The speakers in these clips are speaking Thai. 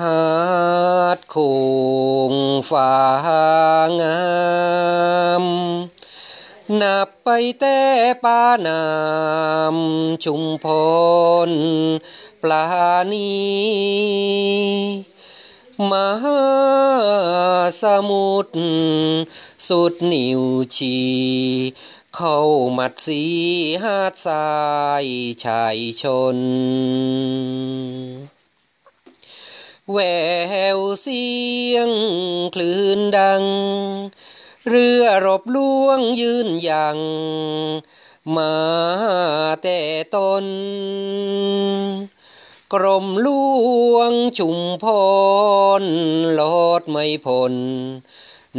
หาดคงฟางามนับไปแต่ป้านามชุมพรปลานีมหาสมุทรสุดนิวชีเข้ามัดสีหาดทรายชายชน แววเสียงคลื่นดัง เรือรบล่วงยืนยังมาแต่ตน กรมหลวงชุมพรลอดไม่พ้น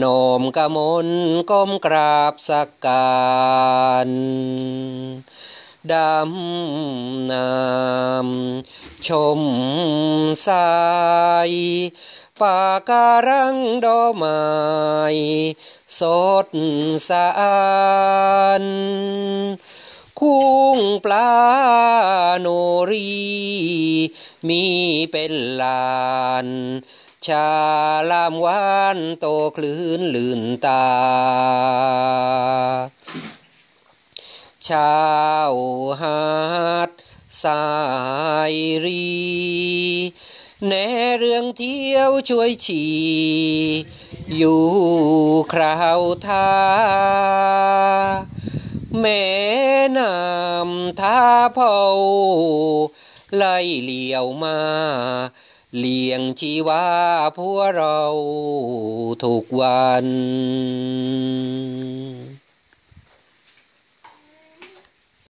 นอมกะมนก้มกราบสักการ ดำน้ำชมสายป่าการังดอกไม้สดสะอานคุ้งปลาโนรี มีเป็นลานชาลามวานโตคลื่นลื่นตา ชาวหาดสายรี แน่เรื่องเที่ยวช่วยชีอยู่คราวท่าแม่น้ำท่าเผาไล่เลี้ยวมาเลี้ยงชีวาพัวเราทุกวัน